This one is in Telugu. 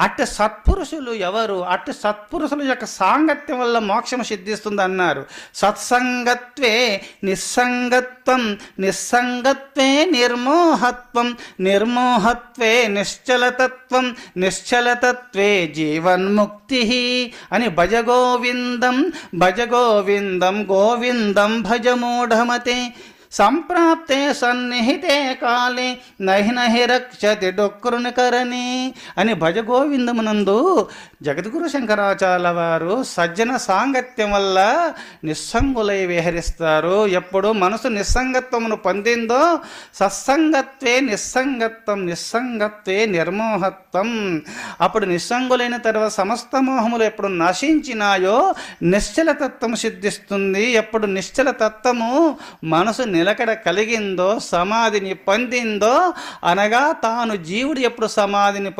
అట్టి సత్పురుషులు ఎవరు? అట్టి సత్పురుషుల యొక్క సాంగత్యం వల్ల మోక్షం సిద్ధిస్తుంది అన్నారు సత్సంగత్వే నిస్సంగత్వం నిస్సంగత్వే నిర్మోహత్వం నిర్మోహత్వే నిశ్చలతత్వం నిశ్చలతత్వే జీవన్ముక్తి అని భజగోవిందం భజగోవిందం గోవిందం భజమూఢమతే. సంప్రాప్తే సన్నిహితే కాలే నహి నహి రక్షతి డొక్కురునికరని అని భజగోవిందమునందు జగద్గురు శంకరాచార్య వారు సజ్జన సాంగత్యం వల్ల నిస్సంగులై విహరిస్తారు. ఎప్పుడు మనసు నిస్సంగత్వమును పొందిందో సత్సంగత్వే నిస్సంగత్వం నిస్సంగత్వే నిర్మోహత్వం. అప్పుడు నిస్సంగులైన తర్వాత సమస్త మోహములు ఎప్పుడు నశించినాయో నిశ్చలతత్వం సిద్ధిస్తుంది. ఎప్పుడు నిశ్చలతత్వము మనసు నిలకడ కలిగిందో సమాధిని పొందిందో అనగా తాను జీవుడు ఎప్పుడు సమాధిని